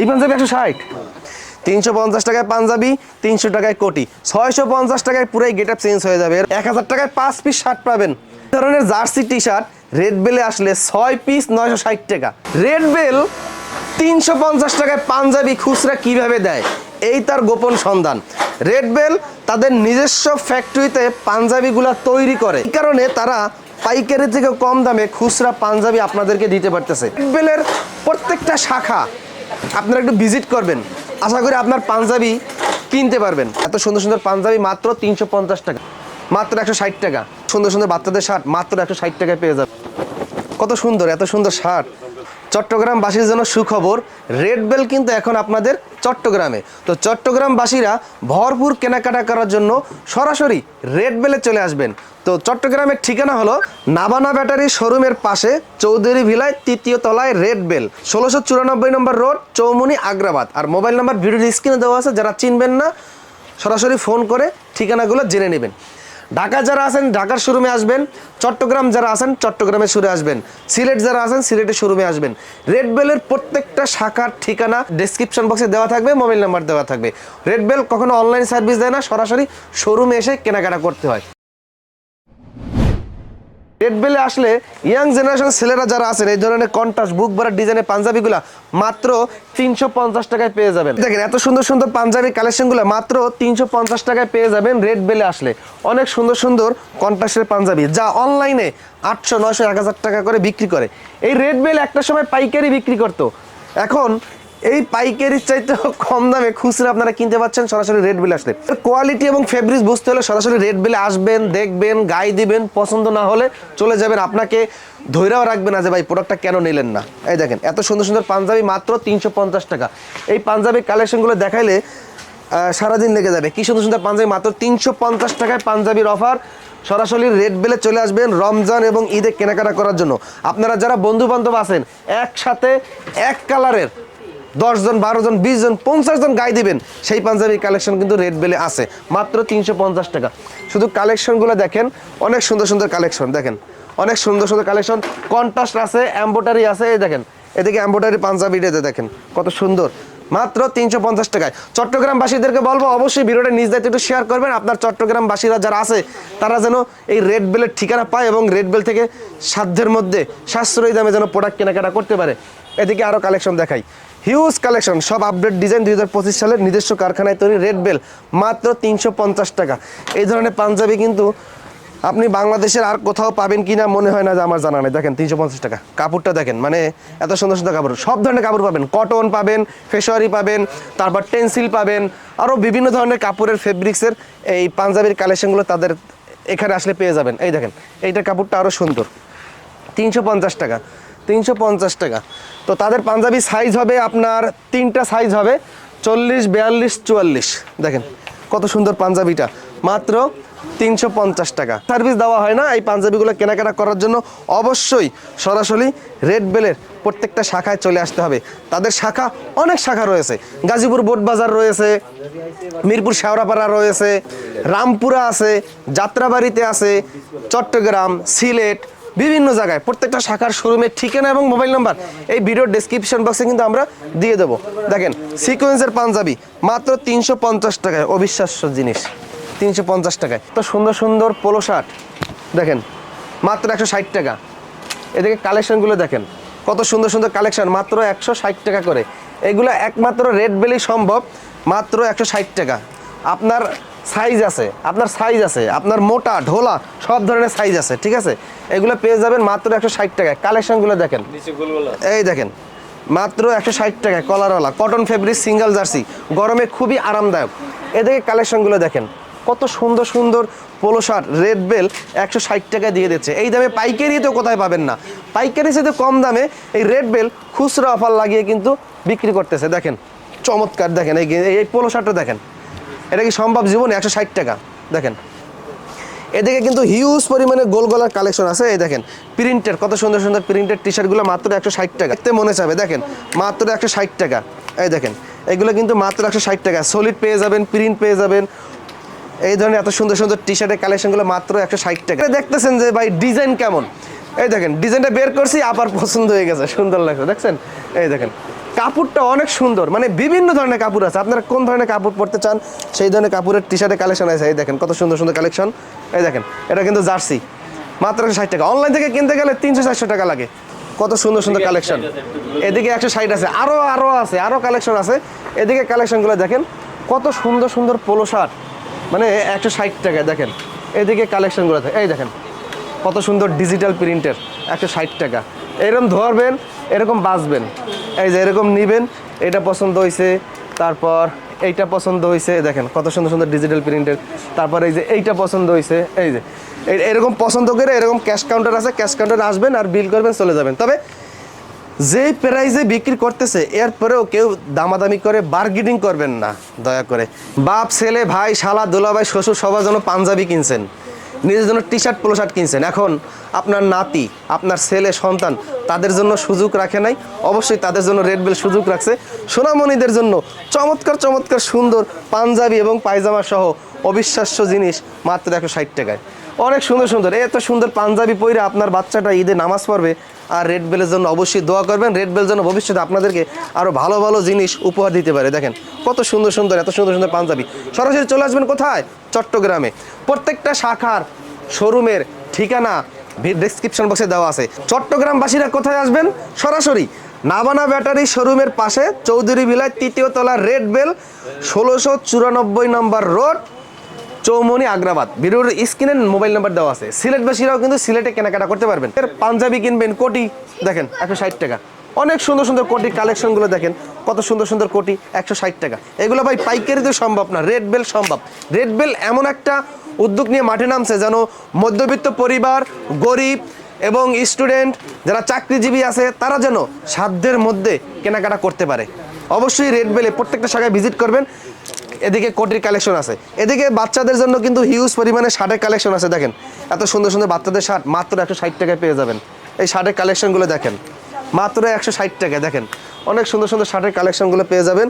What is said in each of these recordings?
এই পাঞ্জাবি একশো ষাট। তিনশো পঞ্চাশ টাকায় পাঞ্জাবি, তিনশো টাকায় কোটি। ছয়শো পঞ্চাশ টাকায় পুরাই গেট আপ চেঞ্জ হয়ে যাবে। এক হাজার টাকায় পাঁচ পিস শার্ট পাবেন। ধরনের জার্সি টি শার্ট রেড বেলে আসলে ছয় পিস নয়শো ষাট টাকা। রেড বেল তিনশো পঞ্চাশ টাকায় পাঞ্জাবি খুচরা কীভাবে দেয়? এই তার গোপন সন্ধান। রেড বেল তাদের নিজস্ব ফ্যাক্টরিতে পাঞ্জাবিগুলা তৈরি করে। এই কারণে তারা পাইকারি থেকে কম দামে খুচরা পাঞ্জাবি আপনাদেরকে দিতে পারতেছে। রেড বেলের প্রত্যেকটা শাখা আপনারা একটু ভিজিট করবেন। আশা করি আপনার পাঞ্জাবি কিনতে পারবেন। এত সুন্দর সুন্দর পাঞ্জাবি মাত্র তিনশো পঞ্চাশ টাকা। মাত্র একশো ষাট টাকা। সুন্দর সুন্দর বাচ্চাদের শার্ট মাত্র একশো ষাট টাকায় পেয়ে যাবে কত সুন্দর, এত সুন্দর শার্ট চট্টগ্রামবাসীর জন্য সুখবর, রেড বেল কিন্তু এখন আপনাদের চট্টগ্রামে। তো চট্টগ্রামবাসীরা ভরপুর কেনাকাটা করার জন্য সরাসরি রেড বেলে চলে আসবেন। তো চট্টগ্রামের ঠিকানা হলো নাবানা ব্যাটারি শোরুমের পাশে চৌধুরী ভিলায় তৃতীয় তলায় রেড বেল, ষোলোশো চুরানব্বই নম্বর রোড, চৌমুনি আগ্রাবাদ। আর মোবাইল নাম্বার ভিডিওর স্ক্রিনে দেওয়া আছে, যারা চিনবেন না, সরাসরি ফোন করে ঠিকানাগুলো জেনে নেবেন। ঢাকা যারা আছেন, ঢাকার শোরুমে আসবেন, চট্টগ্রাম যারা আছেন, চট্টগ্রামের শুরু আসবেন। সিলেট যারা আছেন, সিলেটের শোরুমে আসবেন। রেড বেলের প্রত্যেকটা শাখার ঠিকানা ডিসক্রিপশন বক্সে দেওয়া থাকবে মোবাইল নাম্বার দেওয়া থাকবে। রেড বেল কখনো অনলাইন সার্ভিস দেয় না, সরাসরি শোরুমে এসে কেনাকাটা করতে হয়। রেড বেলে আসলে ইয়াং জেনারেশন ছেলেরা যারা আছেন, এই ধরনের কন্ট্রাস্ট বুক ভরা ডিজাইনের পাঞ্জাবিগুলা মাত্র তিনশো পঞ্চাশ টাকায় পেয়ে যাবেন। দেখেন, এত সুন্দর সুন্দর পাঞ্জাবি কালেকশনগুলো মাত্র তিনশো পঞ্চাশ টাকায় পেয়ে যাবেন রেড বেলে আসলে। অনেক সুন্দর সুন্দর কন্ট্রাস্টের পাঞ্জাবি, যা অনলাইনে আটশো, নয়শো, এক হাজার টাকা করে বিক্রি করে। এই রেড বেল একটা সময় পাইকারি বিক্রি করতো। এখন এই পাইকারির চাইতে কম দামে খুচরা আপনারা কিনতে পাচ্ছেন সরাসরি রেড বিল আসলে। কোয়ালিটি এবং ফেব্রিক বুঝতে হলে সরাসরি রেড বিলে আসবেন, দেখবেন গায়ে দিবেন, পছন্দ না হলে চলে যাবেন আপনাকে। ধৈর্যও রাখবে না যে ভাই প্রোডাক্টটা কেন নিলেন না। এই দেখেন, এত সুন্দর সুন্দর পাঞ্জাবি মাত্র তিনশো পঞ্চাশ টাকা। এই পাঞ্জাবি কালেকশনগুলো দেখাইলে সারাদিন লেগে যাবে। কি সুন্দর সুন্দর পাঞ্জাবি, মাত্র তিনশো পঞ্চাশ টাকায় পাঞ্জাবির অফার সরাসরি রেড বেলে চলে আসবেন রমজান এবং ঈদে কেনাকাটা করার জন্য। আপনারা যারা বন্ধু বান্ধব আছেন, একসাথে এক কালারের দশ জন বারো জন বিশ জন পঞ্চাশ জন গায়ে দিবেন। সেই পাঞ্জাবির কালেকশন কিন্তু রেড বেলে আছে। মাত্র তিনশো পঞ্চাশ টাকা। শুধু কালেকশনগুলো দেখেন, অনেক সুন্দর সুন্দর কালেকশন দেখেন। অনেক সুন্দর সুন্দর কালেকশন কন্ট্রাস্ট আছে এম্বোটারি আছে, এই দেখেন। এদিকে এম্বোটারি পাঞ্জাবিটা দেখেন, কত সুন্দর। মাত্র তিনশো পঞ্চাশ টাকায়। চট্টগ্রামবাসীদেরকে বলব, অবশ্যই ভিডিওটা নিজ দায়িত্বে একটু শেয়ার করবেন। আপনার চট্টগ্রামবাসীরা যারা আছে, তারা যেন এই রেড বেলের ঠিকানা পায় এবং রেড বেল থেকে সাধ্যের মধ্যে সাশ্রয়ী দামে যেন প্রোডাক্ট কেনাকাটা করতে পারে। এদিকে আরও কালেকশন দেখাই। হিউজ কালেকশন, সব আপডেট ডিজাইন দুই হাজার পঁচিশ সালের নিজস্ব কারখানায় তৈরি রেড বেল মাত্র তিনশো পঞ্চাশ টাকা। এই ধরনের পাঞ্জাবি কিন্তু আপনি বাংলাদেশের আর কোথাও পাবেন কিনা মনে হয় না যে আমার জানা নেই। দেখেন, তিনশো পঞ্চাশ টাকা। কাপড়টা দেখেন মানে এত সুন্দর সুন্দর কাপড়। সব ধরনের কাপড় পাবেন। কটন পাবেন, ফেসওয়ারি পাবেন, তারপর টেন্সিল পাবেন আরও বিভিন্ন ধরনের কাপড়ের ফেব্রিক্সের এই পাঞ্জাবির কালেকশনগুলো তাদের এখানে আসলে পেয়ে যাবেন। এই দেখেন, এইটা কাপড়টা আরও সুন্দর। তিনশো পঞ্চাশ টাকা। তিনশো পঞ্চাশ টাকা। তো তাদের পাঞ্জাবি সাইজ হবে আপনার, তিনটা সাইজ হবে, চল্লিশ, বিয়াল্লিশ, চুয়াল্লিশ। দেখেন কত সুন্দর পাঞ্জাবিটা। মাত্র তিনশো পঞ্চাশ টাকা। সার্ভিস দেওয়া হয় না, এই পাঞ্জাবিগুলো কেনাকাটা করার জন্য অবশ্যই সরাসরি রেড বেলের প্রত্যেকটা শাখায় চলে আসতে হবে। তাদের শাখা, অনেক শাখা রয়েছে। গাজীপুর বোট বাজার রয়েছে, মিরপুর শেওড়াপাড়া রয়েছে, রামপুরা আছে, যাত্রাবাড়িতে আছে, চট্টগ্রাম, সিলেট বিভিন্ন জায়গায়, প্রত্যেকটা শাখার শোরুমের ঠিকানা এবং মোবাইল নাম্বার এই ভিডিওর ডেসক্রিপশন বক্সে কিন্তু আমরা দিয়ে দেবো। দেখেন সিকোয়েন্সের পাঞ্জাবি, মাত্র তিনশো পঞ্চাশ টাকায়, অবিশ্বাস্য জিনিস, তিনশো পঞ্চাশ টাকায়। তো সুন্দর সুন্দর পোলো শার্ট দেখেন, মাত্র একশো ষাট টাকা। এদিকে কালেকশনগুলো দেখেন, কত সুন্দর সুন্দর কালেকশন মাত্র একশো ষাট টাকা করে। এগুলো একমাত্র রেড বেলি সম্ভব, মাত্র একশো ষাট টাকা। আপনার সাইজ আছে আপনার সাইজ আছে আপনার মোটা ঢোলা সব ধরনের সাইজ আছে ঠিক আছে? এগুলো পেয়ে যাবেন মাত্র একশো ষাট টাকায়। কালেকশনগুলো দেখেন। এই দেখেন মাত্র একশো ষাট টাকায় কলারওয়ালা কটন ফেব্রিক সিঙ্গেল জার্সি গরমে খুবই আরামদায়ক। এদিকে কালেকশনগুলো দেখেন কত সুন্দর সুন্দর পোলো শার্ট রেড বেল একশো ষাট টাকায় দিয়ে দিচ্ছে। এই দামে পাইকারি তো কোথায় পাবেন না? পাইকারি সাথে কম দামে এই রেড বেল খুচরা অফার লাগিয়ে কিন্তু বিক্রি করতেছে। দেখেন চমৎকার দেখেন এই এই পোলো শার্টটা দেখেন। এটা কি সম্ভব জীবনে? একশো ষাট টাকা। দেখেন। এদিকে কিন্তু হিউজ পরিমাণে গোল গলার কালেকশন আছে। এই দেখেন প্রিন্টের কত সুন্দর সুন্দর প্রিন্টের টি শার্টগুলো মাত্র একশো ষাট টাকা। দেখতে মনে চাবে, দেখেন, মাত্র একশো ষাট টাকা। এই দেখেন, এগুলো কিন্তু মাত্র একশো ষাট টাকা। সলিড পেয়ে যাবেন প্রিন্ট পেয়ে যাবেন। এই ধরনের এত সুন্দর সুন্দর টি শার্টের কালেকশনগুলো মাত্র একশো ষাট টাকা। দেখতেছেন যে ভাই ডিজাইন কেমন? এই দেখেন, ডিজাইনটা বের করছি, আবার পছন্দ হয়ে গেছে। সুন্দর লাগছে, দেখছেন? এই দেখেন কাপড়টা অনেক সুন্দর। মানে বিভিন্ন ধরনের কাপড় আছে। আপনারা কোন ধরনের কাপড় পরতে চান, সেই ধরনের কাপড়ের টি শার্টের কালেকশন আছে। এই দেখেন, কত সুন্দর সুন্দর কালেকশন এই দেখেন, এটা কিন্তু জার্সি মাত্র ষাট টাকা। অনলাইন থেকে কিনতে গেলে তিনশো, চারশো টাকা লাগে। কত সুন্দর সুন্দর কালেকশন এদিকে একশো ষাট আছে। আরও আরও আছে আরও কালেকশন আছে। এদিকে কালেকশনগুলো দেখেন, কত সুন্দর সুন্দর পোলো শার্ট মানে একশো ষাট টাকায় দেখেন। এদিকে কালেকশনগুলো এই দেখেন, কত সুন্দর ডিজিটাল প্রিন্টের একশো ষাট টাকা। এরকম ধরবেন, এরকম বাঁচবেন। এই যে এরকম নিবেন, এটা পছন্দ হয়েছে তারপর এইটা পছন্দ হয়েছে দেখেন কত সুন্দর সুন্দর ডিজিটাল প্রিন্টের তারপর এই যে এইটা পছন্দ হয়েছে এই যে। এরকম পছন্দ করে এরকম ক্যাশ কাউন্টার আছে ক্যাশ কাউন্টারে আসবেন আর বিল করবেন, চলে যাবেন। তবে যেই প্রাইজে বিক্রি করতেছে, এরপরেও কেউ দামাদামি করে বার্গেনিং করবেন না, দয়া করে। বাপ, ছেলে, ভাই, শালা, দোলাভাই, শ্বশুর, সবার জন্য পাঞ্জাবি কিনছেন। নিজের জন্য টি শার্ট পোলো শার্ট কিনছেন। এখন আপনার নাতি, আপনার ছেলে, সন্তান তাদের জন্য সুযোগ রাখে নাই। অবশ্যই তাদের জন্য রেড বেল সুযোগ রাখছে। সোনামণিদের জন্য চমৎকার চমৎকার সুন্দর পাঞ্জাবি এবং পায়জামা সহ অবিশ্বাস্য জিনিস মাত্র একশো ষাট টাকায়। অনেক সুন্দর সুন্দর। এত সুন্দর পাঞ্জাবি পরে আপনার বাচ্চাটা ঈদে নামাজ পড়বে। আর রেড বেলের জন্য অবশ্যই দোয়া করবেন। রেড বেল যেন ভবিষ্যতে আপনাদেরকে আরও ভালো ভালো জিনিস উপহার দিতে পারে। দেখেন, কত সুন্দর সুন্দর, এত সুন্দর সুন্দর পাঞ্জাবি। সরাসরি চলে আসবেন কোথায়? চট্টগ্রামে। প্রত্যেকটা শাখার শোরুমের ঠিকানা ডিসক্রিপশন বক্সে দেওয়া আছে। চট্টগ্রামবাসীরা কোথায় আসবেন? সরাসরি নাবানা ব্যাটারি শোরুমের পাশে, চৌধুরী ভিলায় তৃতীয় তলা রেড বেল ষোলোশো চুরানব্বই নম্বর রোড চৌমনি আগ্রাবাদ। ভিডিওর স্ক্রিনে মোবাইল নাম্বার দেওয়া আছে। সিলেটবাসীরাও কিন্তু সিলেটে কেনাকাটা করতে পারবেন। এর পাঞ্জাবি কিনবেন, কোটি, দেখেন, একশো ষাট টাকা। অনেক সুন্দর সুন্দর কোটি কালেকশনগুলো দেখেন। কত সুন্দর সুন্দর কোটি, একশো ষাট টাকা। এগুলো ভাই পাইকারিতে সম্ভব না, রেড বেল সম্ভব। রেড বেল এমন একটা উদ্যোগ নিয়ে মাঠে নামছে যেন মধ্যবিত্ত পরিবার, গরিব এবং স্টুডেন্ট, যারা চাকরিজীবী আছে, তারা যেন সাধ্যের মধ্যে কেনাকাটা করতে পারে। অবশ্যই রেড বেলে প্রত্যেকটা শাখায় ভিজিট করবেন। এদিকে কোটির কালেকশন আছে। এদিকে বাচ্চাদের জন্য কিন্তু হিউজ পরিমাণে শার্টের কালেকশন আছে, দেখেন। এত সুন্দর সুন্দর বাচ্চাদের শার্ট, মাত্র একশো ষাট টাকায় পেয়ে যাবেন। এই শার্টের কালেকশনগুলো দেখেন। মাত্র একশো ষাট টাকায়, দেখেন। অনেক সুন্দর সুন্দর শার্টের কালেকশনগুলো পেয়ে যাবেন।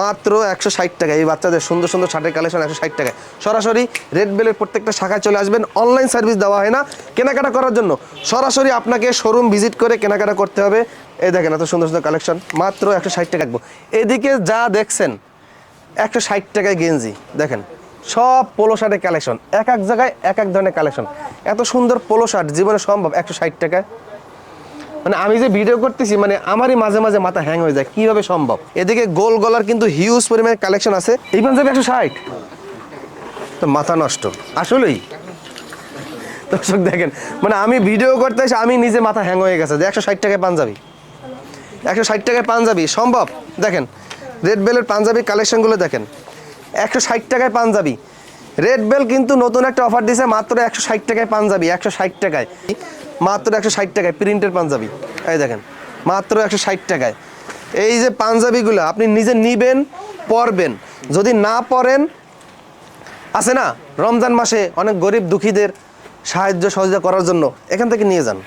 মাত্র একশো ষাট টাকায়, এই বাচ্চাদের সুন্দর সুন্দর শার্টের কালেকশন একশো ষাট টাকায়। সরাসরি রেড বেলের প্রত্যেকটা শাখায় চলে আসবেন। অনলাইন সার্ভিস দেওয়া হয় না কেনাকাটা করার জন্য। সরাসরি আপনাকে শোরুম ভিজিট করে কেনাকাটা করতে হবে। এই দেখেন, এত সুন্দর সুন্দর কালেকশন মাত্র একশো ষাট টাকা রাখব। এদিকে যা দেখছেন একশো ষাট টাকায় গেঞ্জি, দেখেন। সব পোলো শার্টের কালেকশন এক এক জায়গায় এক এক ধরনের কালেকশন এত সুন্দর পোলো শার্ট জীবনে সম্ভব একশো ষাট টাকায়। মানে আমি যে ভিডিও করতেছি মানে আমারই মাঝে মাঝে মাথা হ্যাং হয়ে যায়, কীভাবে সম্ভব? এদিকে গোল গলার কিন্তু হিউজ পরিমাণে কালেকশন আছে। এই পাঞ্জাবি একশো ষাট। তো মাথা নষ্ট। আসলেই। দর্শক, দেখেন মানে আমি ভিডিও করতে এসে আমি নিজে মাথা হ্যাং হয়ে গেছে যে একশো ষাট টাকায় পাঞ্জাবি। একশো ষাট টাকায় পাঞ্জাবি, সম্ভব? দেখেন রেড বেলের পাঞ্জাবি কালেকশনগুলো দেখেন। একশো ষাট টাকায় পাঞ্জাবি। রেড বেল কিন্তু নতুন একটা অফার দিয়েছে মাত্র একশো ষাট টাকায় পাঞ্জাবি, একশো ষাট টাকায়। মাত্র একশো ষাট টাকায় প্রিন্টের পাঞ্জাবি। এই দেখেন, মাত্র একশো ষাট টাকায়। এই যে পাঞ্জাবিগুলো, আপনি নিজে নিবেন, পরবেন। যদি না পরেন, আছে না? রমজান মাসে অনেক গরিব দুঃখীদের সাহায্য সহযোগিতা করার জন্য এখান থেকে নিয়ে যান।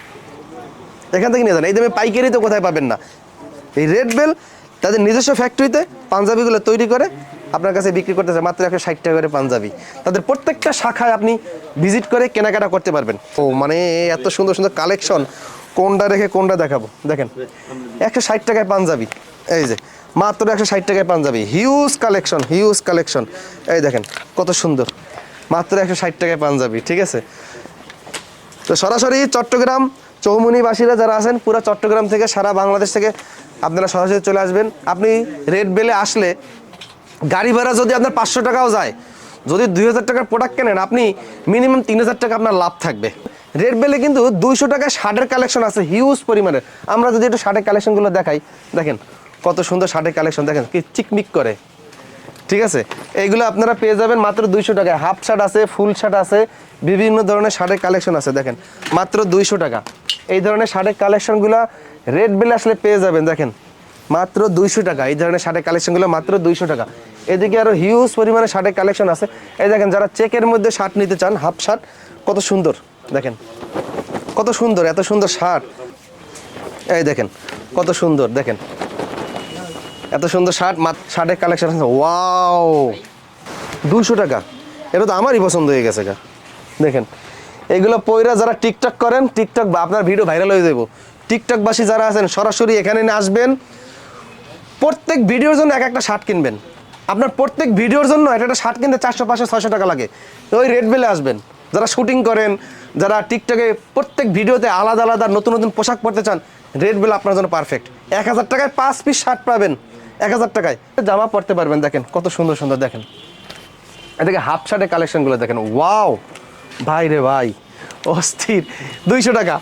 এখান থেকে নিয়ে যান। এই দামে পাইকারি তো কোথায় পাবেন না? এই রেড বেল তাদের নিজস্ব ফ্যাক্টরিতে পাঞ্জাবিগুলো তৈরি করে আপনার কাছে বিক্রি করতেছে মাত্র একশো ষাট টাকা করে পাঞ্জাবি। তাদের প্রত্যেকটা শাখায় আপনি ভিজিট করে কেনাকাটা করতে পারবেন। ও মানে এত সুন্দর সুন্দর কালেকশন কোনটা রেখে কোনটা দেখাবো? দেখেন, একশো ষাট টাকায় পাঞ্জাবি। এই যে, মাত্র একশো ষাট টাকায় panjabi. Huge collection huge collection এই দেখেন, কত সুন্দর। মাত্র একশো ষাট টাকায় পাঞ্জাবি, ঠিক আছে? তো সরাসরি চট্টগ্রাম চৌমুনিবাসীরা যারা আছেন, পুরো চট্টগ্রাম থেকে সারা বাংলাদেশ থেকে আপনারা সরাসরি চলে আসবেন। আপনি রেড বেলে আসলে গাড়ি ভাড়া যদি আপনার পাঁচশো টাকাও যায়, যদি দুই হাজার টাকার প্রোডাক্ট কেনেন, আপনি মিনিমাম তিন হাজার টাকা আপনার লাভ থাকবে। রেড বেলে কিন্তু দুইশো টাকায় শার্টের কালেকশন আছে হিউজ পরিমাণের। আমরা যদি একটু শার্টের কালেকশনগুলো দেখাই, দেখেন কত সুন্দর শার্টের কালেকশন দেখেন কি চিকমিক করে। ঠিক আছে? এইগুলো আপনারা পেয়ে যাবেন মাত্র দুইশো টাকায়। হাফ শার্ট আছে, ফুল শার্ট আছে, বিভিন্ন ধরনের শার্টের কালেকশন আছে, দেখেন। মাত্র দুইশো টাকা। এই ধরনের শার্টের কালেকশনগুলো রেড বেলে আসলে পেয়ে যাবেন, দেখেন। মাত্র দুইশো টাকা। এই ধরনের শার্টের কালেকশনগুলো মাত্র দুইশো টাকা। এদিকে আরও হিউজ পরিমাণে শার্টের কালেকশন আছে। এই দেখেন, যারা চেকের মধ্যে শার্ট নিতে চান, হাফ শার্ট, কত সুন্দর, দেখেন। কত সুন্দর, এত সুন্দর শার্ট। এই দেখেন, কত সুন্দর, দেখেন। এত সুন্দর শার্ট শার্টের কালেকশন আছে। ওয়াও দুশো টাকা। এটা তো আমারই পছন্দ হয়ে গেছে গা। দেখেন, এগুলো পয়রা যারা টিকটক করেন, টিকটক বা আপনার ভিডিও ভাইরাল হয়ে যাব টিকটকবাসী যারা আছেন, সরাসরি এখানে আসবেন। প্রত্যেক ভিডিওর জন্য এক একটা শার্ট কিনবেন। আপনার প্রত্যেক ভিডিওর জন্য একটা একটা শার্ট কিনতে চারশো, পাঁচশো, ছয়শো টাকা লাগে। ওই রেড বেলে আসবেন। যারা শুটিং করেন, যারা টিকটকে প্রত্যেক ভিডিওতে আলাদা আলাদা, নতুন নতুন পোশাক পরতে চান রেড বেল আপনার জন্য পারফেক্ট এক হাজার টাকায় পাঁচ পিস শার্ট পাবেন। এক হাজার টাকায়। জামা পরতে পারবেন, দেখেন, কত সুন্দর সুন্দর, দেখেন। এদিকে হাফ শার্টের কালেকশনগুলো দেখেন ওয়াও ভাই রে ভাই, অস্থির, দুইশো টাকা,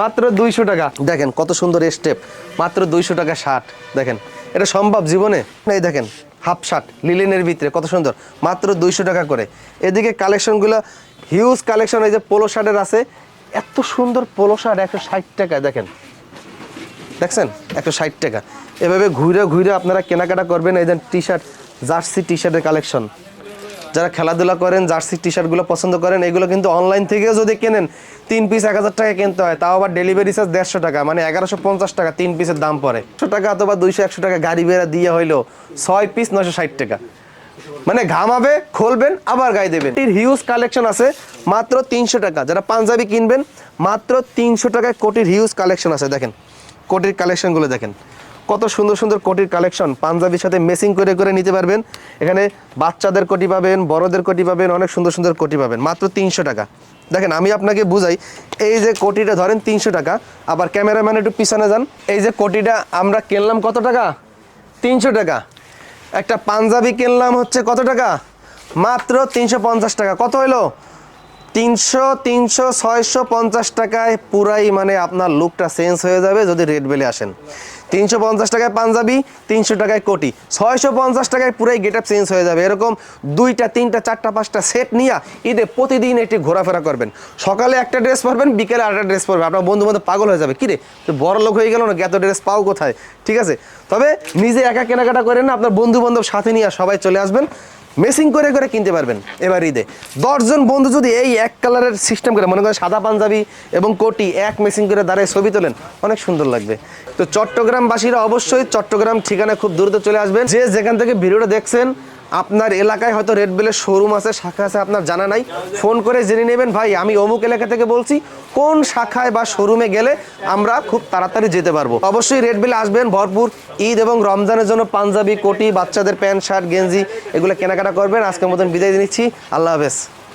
মাত্র দুইশো টাকা। দেখেন, কত সুন্দর স্টেপ মাত্র দুইশো টাকা শার্ট দেখেন। এটা সম্ভব জীবনে? এই দেখেন হাফ শার্ট লিলেনের ভিতরে, কত সুন্দর, মাত্র দুইশো টাকা করে। এদিকে কালেকশনগুলো হিউজ কালেকশন এই যে পোলো শার্টের আছে, এত সুন্দর পোলো শার্ট একশো ষাট টাকা দেখেন। দেখছেন? একশো ষাট টাকা। এভাবে ঘুরে ঘুরে আপনারা কেনাকাটা করবেন এই যে টি শার্ট জার্সি টি শার্টের কালেকশন যারা খেলাধুলা করেন, জার্সি টি শার্টগুলো পছন্দ করেন, এগুলো কিন্তু অনলাইন থেকেও যদি কেনেন, তিন পিস এক হাজার টাকা কিনতে হয়, তাও আবার ডেলিভারি চার্জ দেড়শো টাকা মানে এগারোশো পঞ্চাশ টাকা তিন পিসের দাম পড়ে। একশো টাকা অথবা দুইশো, একশো টাকা গাড়ি বেড়া দিয়ে হইল ছয় পিস নশো ষাট টাকা। মানে ঘামাবে, খুলবেন, আবার গায়ে দেবেন। এর হিউজ কালেকশন আছে, মাত্র তিনশো টাকা। যারা পাঞ্জাবি কিনবেন, মাত্র তিনশো টাকায় কোটির হিউজ কালেকশন আছে, দেখেন। কোটির কালেকশনগুলো দেখেন। কত সুন্দর সুন্দর কোটির কালেকশন। পাঞ্জাবির সাথে মেসিং করে করে নিতে পারবেন। এখানে বাচ্চাদের কোটি পাবেন, বড়দের কোটি পাবেন, অনেক সুন্দর সুন্দর কোটি পাবেন। মাত্র তিনশো টাকা। দেখেন, আমি আপনাকে বুঝাই, এই যে কোটিটা ধরেন তিনশো টাকা, আবার ক্যামেরাম্যান একটু পিছনে যান। এই যে কোটিটা আমরা কিনলাম কত টাকা? তিনশো টাকা। একটা পাঞ্জাবি কিনলাম হচ্ছে কত টাকা? মাত্র তিনশো পঞ্চাশ টাকা। কত হলো তিনশো তিনশো, ছয়শো পঞ্চাশ টাকায় পুরাই মানে আপনার লুকটা চেঞ্জ হয়ে যাবে যদি রেড বেলে আসেন। তিনশো পঞ্চাশ টাকায় পাঞ্জাবি, তিনশো টাকায় কোটি। ছয়শো পঞ্চাশ টাকায় পুরাই গেট আপ চেঞ্জ হয়ে যাবে। এরকম দুইটা, তিনটা, চারটা, পাঁচটা সেট নিয়ে ঈদে প্রতিদিন একটি ঘোরাফেরা করবেন। সকালে একটা ড্রেস পরবেন, বিকেলে আরেকটা ড্রেস পরবেন। আপনার বন্ধু বান্ধব পাগল হয়ে যাবে। কিরে, তুই বড় লোক হয়ে গেল না এত ড্রেস পাও কোথায়? ঠিক আছে? তবে নিজে একা কেনাকাটা করেন না, আপনার বন্ধু বান্ধব সাথে নিয়ে সবাই চলে আসবেন। মেসিং করে করে কিনতে পারবেন। এবার ঈদে। দশজন বন্ধু যদি এই এক কালারের সিস্টেম করে, মনে করেন সাদা পাঞ্জাবি এবং কোটি এক মেসিং করে দাঁড়ায় ছবি তোলেন, অনেক সুন্দর লাগবে। তো চট্টগ্রামবাসীরা অবশ্যই চট্টগ্রাম ঠিকানা খুব দ্রুত চলে আসবেন। যে যেখান থেকে ভিডিওটা দেখছেন আপনার এলাকায় হয়তো রেড বেলের শোরুম আছে, শাখা আছে, আপনার জানা নাই। ফোন করে জেনে নেবেন, ভাই, আমি অমুক এলাকা থেকে বলছি, কোন শাখায় বা শোরুমে গেলে আমরা খুব তাড়াতাড়ি যেতে পারব। অবশ্যই রেড বেলে আসবেন, ভরপুর ঈদ এবং রমজানের জন্য পাঞ্জাবি, কোটি, বাচ্চাদের প্যান্ট, শার্ট, গেঞ্জি, এগুলো কেনাকাটা করবেন। আজকের মতন বিদায় নিচ্ছি। আল্লাহ হাফেজ।